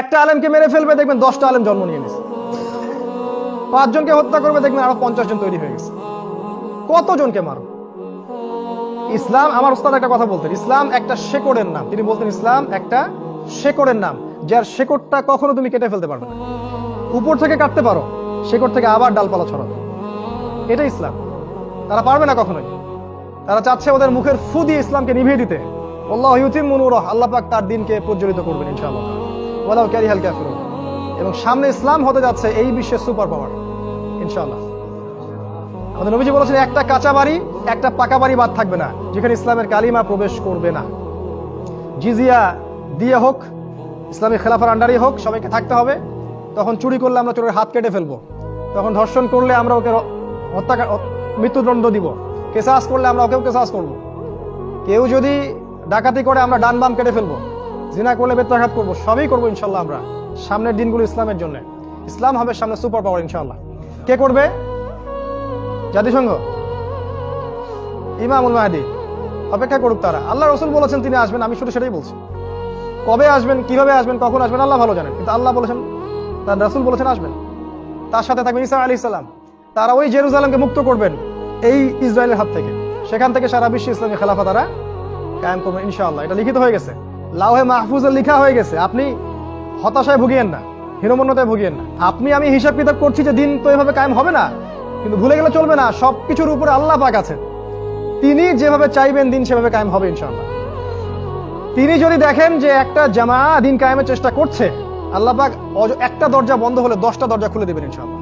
একটা আলেমকে মেরে ফেলবে, দেখবেন দশটা আলেম জন্ম নিয়ে নিছে। পাঁচজনকে হত্যা করবে, দেখবেন আরও পঞ্চাশ জন তৈরি হয়ে গেছে। কতজনকে মারো ইসলাম, আমার উস্তাদ একটা কথা বলতেন, ইসলাম একটা শেকড়ের নাম। তিনি বলতেন, ইসলাম একটা শেকড়ের নাম, যার শেকড়টা কখনো তুমি কেটে ফেলতে পারবে উপর থেকে কাটতে পারো, শেকড় থেকে আবার ডালপালা ছড়াবে। এটা ইসলাম। তারা পারবে না কখনোই। তারা চাচ্ছে ওদের মুখের ফু দিয়ে ইসলামকে নিভিয়ে দিতে। আল্লাহ ইউতিম মুনুর আল্লাহ পাক তার দিনকে প্রজ্বলিত করবেন, ইনশাআল্লাহ। ওয়ালাউ ক্যারিহাল কাফিরুন। এবং সামনে ইসলাম হতে যাচ্ছে এই বিশ্বের সুপার পাওয়ার, ইনশাআল্লাহ। আমাদের নবীজি বলেছেন, একটা কাঁচা বাড়ি, একটা পাকা বাড়ি বাদ থাকবে না, যেখানে ইসলামের কালিমা প্রবেশ করবে না। জিজিয়া দিয়ে হোক ইসলামী খেলাফার আন্ডারই হোক, সবাইকে থাকতে হবে। তখন চুরি করলে আমরা চোরের হাত কেটে ফেলব। তখন ধর্ষণ করলে আমরা ওকে হত্যা মৃত্যুদণ্ড দিব। কেসাস করলে আমরা ওকেও কেসাস করব। কেউ যদি ডাকাতি করে, আমরা ডান বাম কেটে ফেলব। জিনা করলে বেত্রাঘাত করব, সবই করব ইনশাল্লাহ আমরা। সামনের দিনগুলো ইসলামের জন্য। ইসলাম হবে সামনে সুপার পাওয়ার ইনশাল্লাহ। কে করবে? জাতিসংঘ। ইমামুল মাহাদি। অপেক্ষা করুক তারা। আল্লাহ রসুল বলেছেন তিনি আসবেন, আমি শুধু সেটাই বলছি। কবে আসবেন, কীভাবে আসবেন, কখন আসবেন, আল্লাহ ভালো জানেন। কিন্তু আল্লাহ বলেছেন, তার রসুল বলেছেন আসবেন। তার সাথে থাকবেন ইসা আলী ইসলাম তারা ওই জেরুজালামকে মুক্ত করবেন, এই ইসরায়েলের হাত থেকে। সেখান থেকে সারা বিশ্ব ইসলামী খেলাফা তারা কায়েম করবেন ইনশাআল্লাহ। এটা লিখিত হয়ে গেছে। লাউহে মাহফুজে লিখা হয়ে গেছে। আপনি হতাশায় ভুগিয়েন না, হীনমন্যতায় ভুগিয়েন না। আপনি আমি হিসাব কিতাব করছি যে দিন তো এভাবে কায়েম হবে না, কিন্তু ভুলে গেলে চলবে না সব কিছুর উপরে আল্লাহ পাক আছেন। তিনি যেভাবে চাইবেন দিন সেভাবে কায়েম হবে ইনশাআল্লাহ। তিনি যদি দেখেন যে একটা জামা দিন কায়েমের চেষ্টা করছে, আল্লাহ পাক একটা দরজা বন্ধ হলে দশটা দরজা খুলে দেবেন ইনশাআল্লাহ।